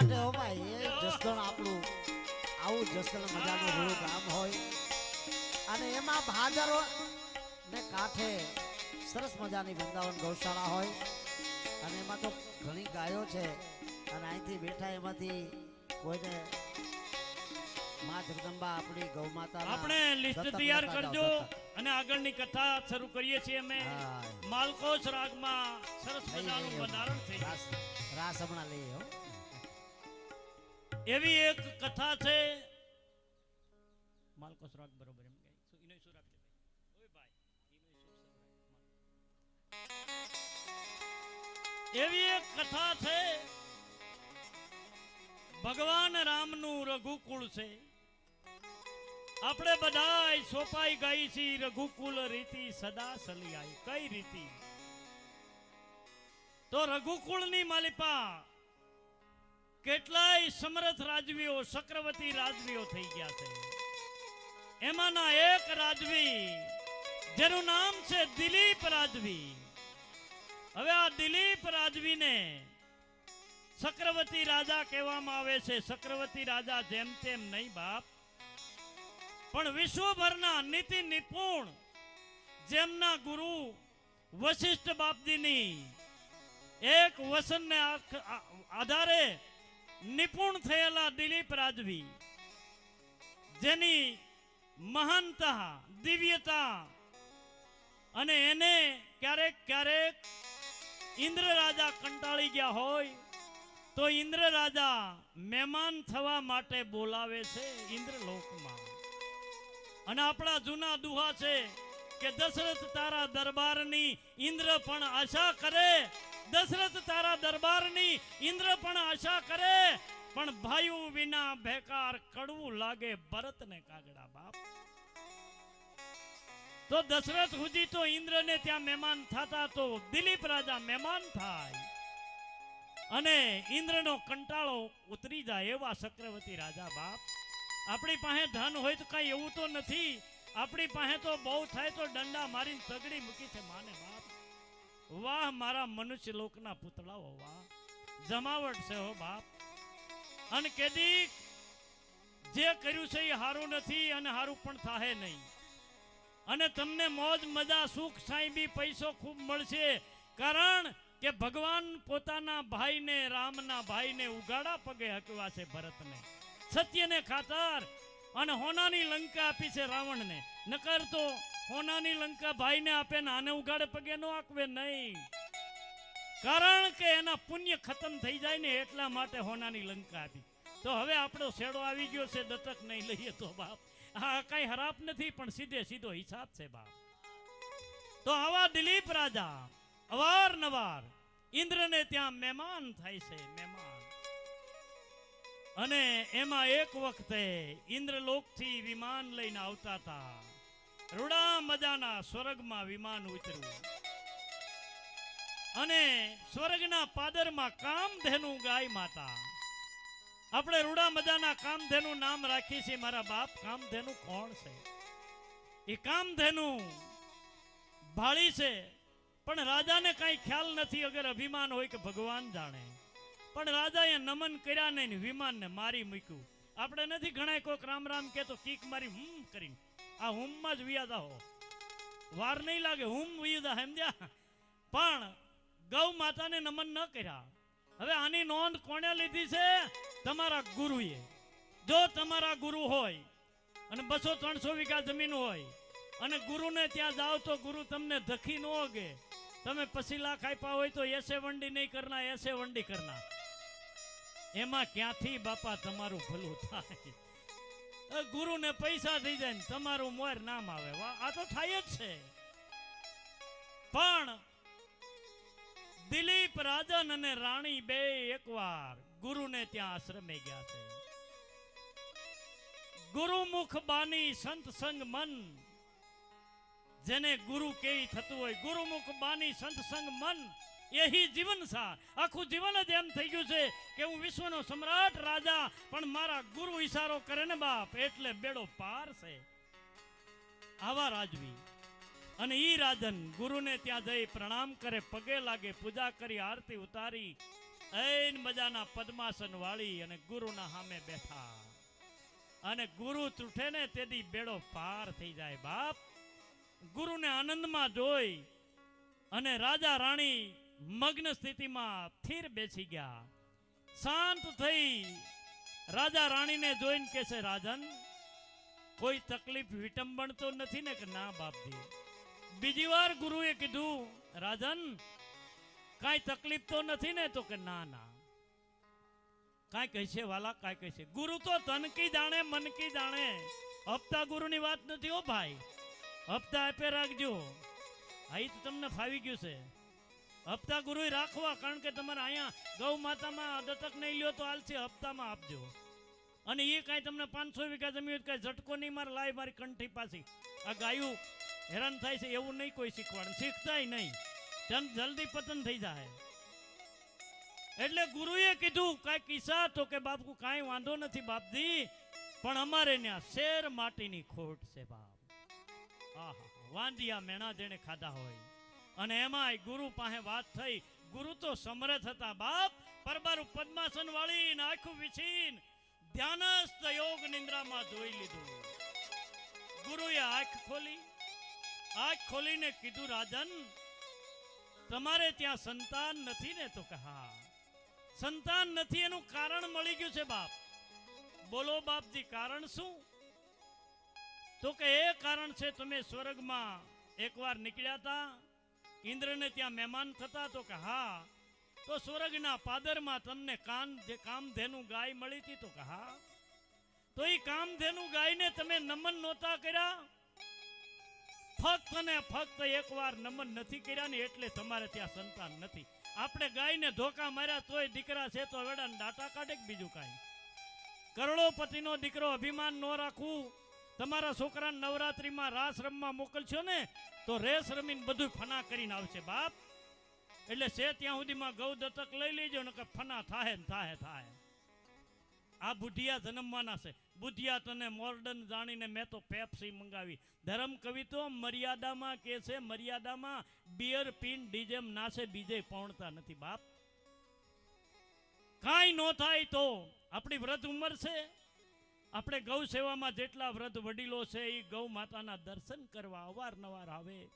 માટે હો ભાઈ એ જસદણ આપણું આવું જસદણ મજાનું રૂ ગામ હોય. અને એમાં ભાદરો ને કાંઠે સરસ મજાની વૃંદાવન ગૌશાળા હોય. અને એમાં તો ઘણી ગાયો છે. અને અહીંથી બેઠા એમાંથી કોઈને માં જગદંબા આપણી ગૌ માતા આપણે લિસ્ટ તૈયાર કરજો અને આગળની કથા શરૂ કરીએ છીએ અમે. માલકોશ રાગમાં સરસ મજાનું બંધારણ થઈ રાસ હમણાં લઈએ એવી એક કથા છે. માલકો સુરાગ બરોબર એમ ગાય શું ઈનો સુર આપી ભાઈ? ઓય ભાઈ ઈનો સુર એવી એક કથા છે. ભગવાન રામનું રઘુકુળ છે. આપણે બધાય સોપાઈ ગઈ છી રઘુકુલ રીતિ સદા સલિયાઈ. કઈ રીતિ? તો રઘુકુળની માલિપા કેટલાય સમર્થ રાજવીઓ, ચક્રવર્તી રાજવીઓ થઈ ગયા છે. એમાંના એક રાજવી, જેનું નામ છે દિલીપ રાજવી. હવે આ દિલીપ રાજવીને ચક્રવર્તી રાજા કહેવામાં આવે છે. ચક્રવર્તી રાજા જેમ તેમ નહીં બાપ. પણ વિશ્વભરના નીતિ નિપુણ જેમના ગુરુ વશિષ્ઠ બાપજીની એક વસનને આધારે નિપુણ થયેલા દિલીપ રાજવી, જેની મહાનતા દિવ્યતા અને એને ક્યારેક ક્યારેક ઇન્દ્ર રાજા કંટાળી ગયા હોય, તો ઇન્દ્ર રાજા મહેમાન થવા માટે બોલાવે છે ઇન્દ્રલોકમાં. અને આપણા જૂના દુહા છે કે દશરથ તારા દરબારની ઇન્દ્ર પણ આશા કરે દશરથ તારા દરબારની ઇન્દ્ર પણ આશા કરે, પણ ભાઈઓ વિના ભેકાર કડવું લાગે ભરતને કાગડા, બાપ. તો દશરથ સુધી તો ઇન્દ્રને ત્યાં મહેમાન થતા તો દિલીપ રાજા મહેમાન થાય. અને ઇન્દ્રનો કંટાળો ઉતરી જાય એવા ચક્રવર્તી રાજા, બાપ. આપણી પાસે ધન હોય તો કઈ એવું તો નથી. આપણી પાસે તો બહુ થાય તો દંડા મારીને તગડી મૂકી છે, માને, બાપ. વાહ, મારા મનુષ્ય લોકના પુતળાઓ, વાહ. જમાવટ છે હો બાપ. અને કેદી જે કર્યું છે એ સારું નથી અને સારું પણ થાહે નહીં. અને તમને મોજ, મજા, સુખ સાંઈબી પૈસો ખૂબ મળશે. કારણ કે ભગવાન પોતાના ભાઈને, રામના ભાઈને ઉગાડા પગે હકવા છે ભરતને. સત્યને ખાતર અને હોનાની લંકા આપી છે રાવણને. નકર તો હોનાની લંકા ભાઈને આપે ને આને ઉગાડે પગે નો આપવે નહીં. કારણ કે એના પુણ્ય ખતમ થઈ જાય ને એટલા માટે હોનાની લંકા આપી. તો હવે આપણો શેડો આવી ગયો છે, દત્તક નહીં લઈએ તો બાપ. હા કઈ હરાપ નથી, પણ સીધે સીધો હિસાબ છે બાપ. તો આવા દિલીપ રાજા અવારનવાર ઇન્દ્રને ત્યાં મહેમાન થાય છે, મહેમાન. અને એમાં એક વખતે ઇન્દ્રલોકથી વિમાન લઈને આવતા હતા. રૂડા મજાના સ્વર્ગમાં વિમાન ઉતર્યું. અને સ્વર્ગના પાદરમાં કામધેનુ ગાય માતા આપણે રૂડા મજાના કામધેનુ નામ રાખીએ છીએ. મારા બાપ, કામધેનુ કોણ છે? એ કામધેનુ ભાળી છે. પણ રાજાને કઈ ખ્યાલ નથી, અગર અભિમાન હોય કે ભગવાન જાણે. પણ રાજાએ નમન કર્યા નહીં વિમાનને મારી મૂક્યું. આપણે નથી ઘણા કોઈક રામ રામ કે તો કીક મારી હુમ કરીને. આ હુમમાં જ વિયાદા હો વાર નહીં લાગે હુમ વિયુદા સમજ્યા? પણ ગૌ માતાને નમન ન કર્યા. હવે આની નોંધ કોણે લીધી છે? તમારા ગુરુએ. જો તમારા ગુરુ હોય અને બસો ત્રણસો વીઘા જમીન હોય અને ગુરુને ત્યાં જાઓ તો ગુરુ તમને ધખી ન ઓગે. તમે પછી લાખ આપ્યા હોય તો એસે વંડી નહીં કરના એસે વંડી કરના એમાં ક્યાંથી બાપા તમારું ભલું થાય? ગુરુને પૈસા થઈ જાય ને તમારું મોર નામ આવે. આ તો થાય જ છે. પણ દિલીપ, રાજન અને રાણી બે એકવાર ગુરુને ત્યાં આશ્રમે ગયા છે. ગુરુમુખ બાની સંત સંગ મન, જેને ગુરુ કેવી થતું હોય. ગુરુમુખ બાની સંત સંગ મન એહી જીવન સા. આખું જીવન જ એમ થઈ ગયું છે કે હું વિશ્વનો સમ્રાટ રાજા, પણ મારા ગુરુ ઈશારો કરે ને બાપ, એટલે બેડો પાર છે. આવા રાજવી. અને ઈ રાજન ગુરુને ત્યાં જઈ પ્રણામ કરે, પગે લાગે, પૂજા કરી, આરતી ઉતારી, એન મજાના પદ્માસન વાળી અને ગુરુના સામે બેઠા. અને ગુરુ તૂટે ને તેથી બેડો પાર થઈ જાય બાપ. ગુરુને આનંદમાં જોઈ અને રાજા રાણી મગ્ન સ્થિતિમાં સ્થિર બેસી ગયા. શાંત થઈ રાજા રાણીને જોઈને કે છે, રાજન, કોઈ તકલીફ વિટંબણ તો નથી ને કે ના બાપજી? બીજી વાર ગુરુએ કીધું, રાજન, કાંઈ તકલીફ તો નથી ને તો કે ના ના. કાઈ કહે છે વાલા, કાઈ કહે છે ગુરુ તો તન કી જાણે, મન કી જાણે. હપ્તા ગુરુની વાત નથી હો ભાઈ. હપ્તા આપે રાખજો. આ તો તમને ફાવી ગયું છે. હપ્તા ગુરુ રાખવા, કારણ કે તમારે અહીંયા ગૌ માતામાં દત્તક નહીં લ્યો તો હાલશે હપ્તામાં આપજો. અને એ કાંઈ તમને પાંચસો વીઘા જમી હોય કાંઈ ઝટકો નહીં, મારે લાય મારી કંઠી પાછી. આ ગાયું હેરાન થાય છે, એવું નહીં કોઈ શીખવાડે. શીખતાય નહીં. જન જલ્દી પતન થઈ જાય. એટલે ગુરુએ કીધું, કાંઈ કિસ્સા તો કે બાપુ, કાંઈ વાંધો નથી બાપજી, પણ અમારે ત્યાં શેર માટીની ખોટ છે બાપ. આહા વાંધિયા મેણા જેને ખાધા હોય. અને એમાંય ગુરુ પાસે વાત થઈ. ગુરુ તો સમરથ હતા. બાપ, પરબારું પદ્માસન વાળીને આખું વિછીન ધ્યાનસ્થ યોગ નિંદ્રામાં જોઈ લીધું. ગુરુએ આંખ ખોલી. આંખ ખોલીને કીધું, રાજન, તમારે ત્યાં સંતાન નથી ને? તો કહા સંતાન નથી એનું કારણ મળી ગયું છે, બાપ. બોલો, બાપજી, કારણ શું? તો કે, એ કારણ છે, તમે સ્વર્ગમાં એકવાર નીકળ્યા હતા ઇન્દ્રને ત્યાં મહેમાન થતા તો કે હા, તો સ્વર્ગના પાદરમાં તમને કાન કામધેનું ગાય મળી હતી તો કે હા. તો એ કામધેનું ગાયને તમે નમન નહોતા કર્યા? ફક્ત ને ફક્ત એકવાર નમન નથી કર્યા ને એટલે તમારે ત્યાં સંતાન નથી. આપણે ગાયને ધોકા માર્યા તોય દીકરા છે તો વેડાને દાટા કાઢે બીજું કાંઈ? કરોડોપતિનો દીકરો અભિમાન ન રાખવું. તમારા છોકરાને નવરાત્રીમાં રાસ રમવા મોકલશો ને, તો રેસ રમીને બધું ફના કરીને આવશે, બાપ. એટલે છે ત્યાં સુધીમાં ગૌ દત્તક લઈ લેજો ને કે ફના થાહે ને થાહે થાહે. આ બુઢિયા જન્મવાના છે. બુઢિયા તને મોર્ડન જાણીને મેં તો પેપ્સી મંગાવી. ધર્મ કવિ તો મર્યાદામાં કે છે, મર્યાદામાં બિયર પીન ડીજેમ નાશે બીજે પહોંચતા નથી, બાપ. કાંઈ ન થાય તો આપણી વ્રત ઉંમર છે. આપણે ગૌ સેવામાં જેટલા વ્રત વડીલો છે એ ગૌ માતાના દર્શન કરવા અવારનવાર આવે.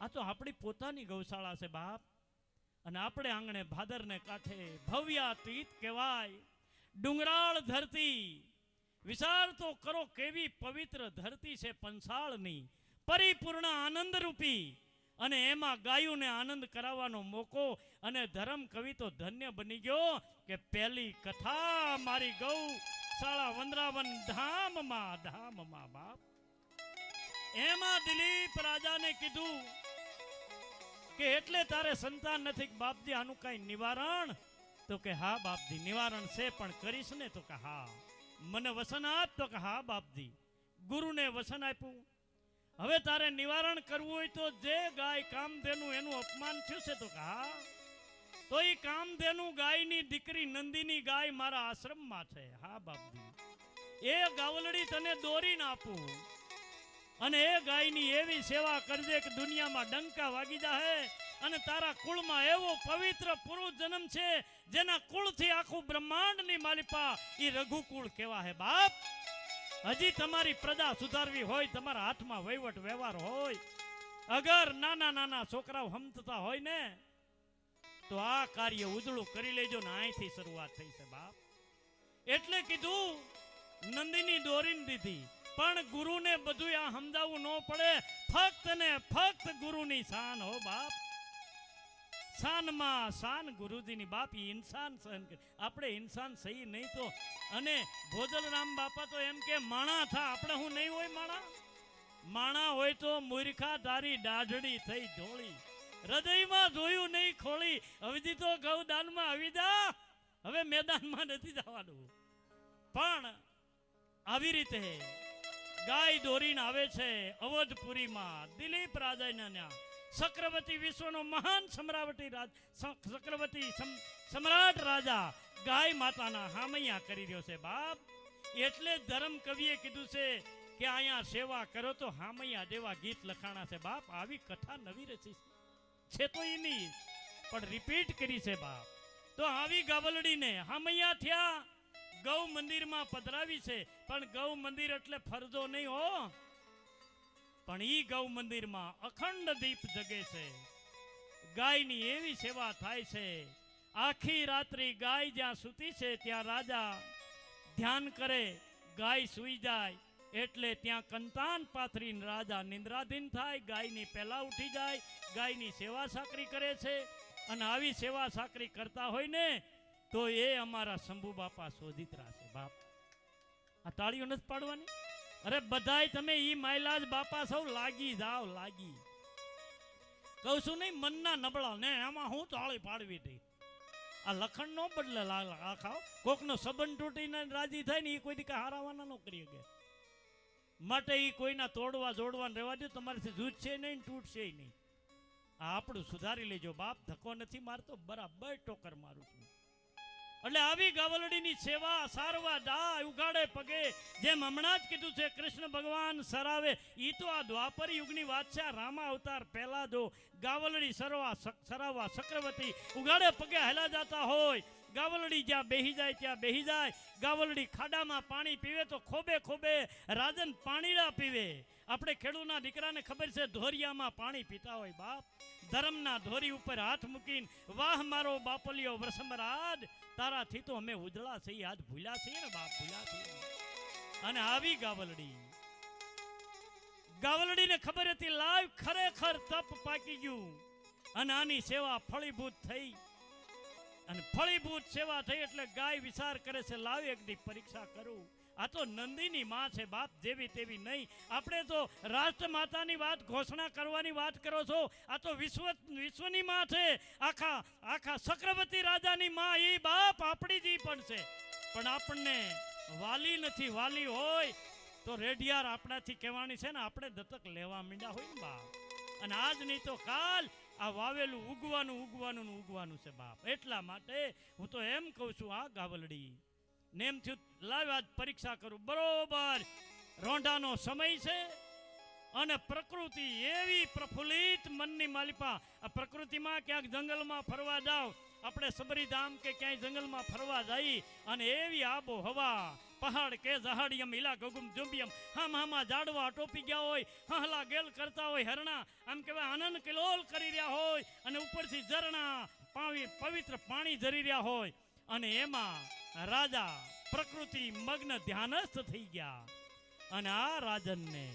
આ તો આપણી પોતાની ગૌશાળા છે બાપ. અને આપણે આંગણે ભાદરને કાંઠે ભવ્યાતીત કહેવાય. ડુંગરાળ ધરતી વિચાર તો કરો કેવી પવિત્ર ધરતી છે પંસાળની. પરિપૂર્ણ આનંદ રૂપી અને એમાં ગાયોને આનંદ કરાવવાનો મોકો અને ધર્મ કવિ તો ધન્ય બની ગયો કે પહેલી કથા મારી ગૌ શાળા વંદરાવન ધામમાં ધામમાં બાપ. એમાં દિલીપ રાજાને કીધું કે એટલે તારે સંતાન નથી બાપજી આનું કઈ નિવારણ? તો કે હા બાપજી, નિવારણ છે પણ કરીશ ને? તો કે હા. મને વસન આપ, તો કે હા બાપજી. ગુરુને વસન આપ્યું. હવે તારે નિવારણ કરવું હોય તો જે ગાય કામધેનું એનું અપમાન થયું છે, તો કે હા. તો એ કામધેનુ ગાયની દીકરી નંદીની ગાય મારા આશ્રમમાં છે. હા, બાપજી. એ ગાવલડી તને દોરીને આપું. અને એ ગાયની એવી સેવા કરજે કે દુનિયામાં ડંકા વાગી જાહે અને તારા કુળમાં એવો પવિત્ર પૂર્વ જન્મ છે જેના કુળથી આખું બ્રહ્માંડની માલિપા એ રઘુકુળ કેવા હે બાપ. હજી તમારી પ્રજા સુધારવી હોય, તમારા હાથમાં વહીવટ વ્યવહાર હોય. અગર નાના નાના છોકરાઓ હમતતા હોય ને તો આ કાર્ય ઉજળું કરી લેજો ને અહીંથી શરૂઆત થઈ છે બાપ. એટલે કીધું, નંદીની દોરીને દીધી, પણ ગુરુને બધું આ સમજાવવું ન પડે. ફક્ત ને ફક્ત ગુરુની શાન હો બાપ. શાનમાં શાન ગુરુજીની બાપ ઇન્સાન સહન કરે. આપણે ઇન્સાન સહી નહીં તો. અને ભોજલરામ બાપા તો એમ કે, માણા થા, આપણે હું નહીં હોય માણા? માણા હોય તો મૂર્ખા તારી દાઢડી થઈ ઢોળી. હૃદયમાં જોયું નહીં, ખોળી. હવેથી તો ગૌદાનમાં આવી જા. હવે મેદાનમાં નથી જવાનું. પણ આવી રીતે ગાય દોરીને આવે છે અવધપુરીમાં. દિલીપ રાજાના ચક્રવર્તી વિશ્વનો મહાન સમ્રાવટી રાજ ચક્રવર્તી સમ્રાટ રાજા ગાય માતાના હામૈયા કરી રહ્યો છે બાપ. એટલે ધર્મ કવિએ કીધું છે કે અહીંયા સેવા કરો તો હામૈયા જેવા ગીત લખાણા છે બાપ. આવી કથા નવી રચી છે છે તો એની પણ રિપીટ કરી છે બાપ. તો આવી ગાવલડીને હમૈયા થયા. ગૌ મંદિરમાં પધરાવી છે. પણ ગૌ મંદિર એટલે ફરજો નહીં હો. પણ ઈ ગૌ મંદિરમાં અખંડ દીપ જગે છે. ગાયની એવી સેવા થાય છે. આખી રાત્રિ ગાય જ્યાં સૂતી છે ત્યાં રાજા ધ્યાન કરે. ગાય સૂઈ જાય. એટલે ત્યાં કંતાન પાથરીને રાજા નિંદ્રાધીન થાય, ગાયની પહેલાં ઉઠી જાય, ગાયની સેવા સાકરી કરે છે અને આવી સેવા સાકરી કરતા હોય ને, તો એ અમારા શંભુ બાપા શોધિત છે બાપ, આ તાળીઓ નથી પાડવાની? અરે બધાય તમે ઈ માયલાજ બાપા સૌ લાગી જાઓ, લાગી. કહું છું નહીં, મનના નબળા ને એમાં હું તાળી પાડવી હતી આ લખણ નો બદલે લા- લા- આ ખાઓ કોકનો સંબંધ તૂટીને રાજી થાય ને એ કોઈ દી હારાવાના નોકરી કરી શકે. માટે એ કોઈના તોડવા જોડવા રહેવા દો, તમારાથી જૂજશે નહીં તૂટશે નહીં. આ આપણું સુધારી લેજો બાપ, ધક્કો નથી મારતો, બરાબર ટોકર મારું છું. એટલે આવી ગાવલડીની સેવા સારવા દા, ઉગાડે પગે. જેમ હમણાં જ કીધું છે, કૃષ્ણ ભગવાન સરાવે. એ તો આ દ્વાપર યુગની વાત છે, આ રામા અવતાર પહેલા જો ગાવલડી સરવા સરાવવા ચક્રવર્તી, ઉગાડે પગે હેલા જાતા હોય. ગાવલડી જ્યાં બેહી જાય, ત્યાં બેહી જાય. ગાવલડી ખાડામાં પાણી પીવે તો ખોબે ખોબે રાજન પાણીડા પીવે. આપણે ખેડૂના દીકરાને ખબર છે, ધોરિયામાં પાણી પીતા હોય બાપ. ધર્મના ધોરી ઉપર હાથ મૂકીને, વાહ મારો બાપલિયો વરસમરાજ તારાથી તો અમે ઉજળા છીએ, આજ ભૂલ્યા છીએ ને બાપ, ભૂલ્યા છીએ અને આવી ગાવલડી. ગાવલડીને ખબર હતી, લાઈવ ખરેખર તપ પાકી ગયું. અને આની સેવા ફળીભૂત થઈ. અને ફળીભૂત સેવા થઈ એટલે ગાય વિચાર કરે છે, લાવ એક પરીક્ષા કરું. આ તો નંદીની માં છે, બાપ જેવી તેવી નહીં. આપણે તો રાષ્ટ્ર માતાની વાત, ઘોષણા કરવાની વાત કરો છો, આ તો વિશ્વ, વિશ્વની માં છે. આખા આખા ચક્રવર્તી રાજાની માં એ બાપ આપણી જ પણ છે. પણ આપણને વાલી નથી, વાલી હોય તો રેડિયાર આપણાથી કહેવાની છે ને, આપણે દત્તક લેવા મીંડા હોય ને બાપ. અને આજ નહીં તો કાલ આ વાવેલું, ઉગવાનું ઉગવાનું ઉગવાનું છે બાપ. એટલા માટે હું તો એમ કહું છું, આ ગાવલડી, ને થયું લાવ્યા જ પરીક્ષા કરું. બરોબર. રોંઢાનો સમય છે અને પ્રકૃતિ એવી પ્રફુલ્લિત મનની માલિપા. આ પ્રકૃતિમાં ક્યાંક જંગલમાં ફરવા જાવ આપણે સબરીધામ કે ક્યાંય જંગલમાં ફરવા જઈ અને એવી આબો હવા પહાડ કે ઝહાડિયમ હિલા ગગુમ જુંબિયમ હમ હામાં જાડવા ટોપી ગયા હોય, હહલા ગેલ કરતા હોય હરણા. આમ કહેવાય આનંદ કિલોલ કરી રહ્યા હોય અને ઉપરથી ઝરણા પાવી પવિત્ર પાણી ઝરી રહ્યા હોય. અને એમાં રાજા પ્રકૃતિ મગ્ન ધ્યાનસ્થ થઈ ગયા. અને આ રાજનને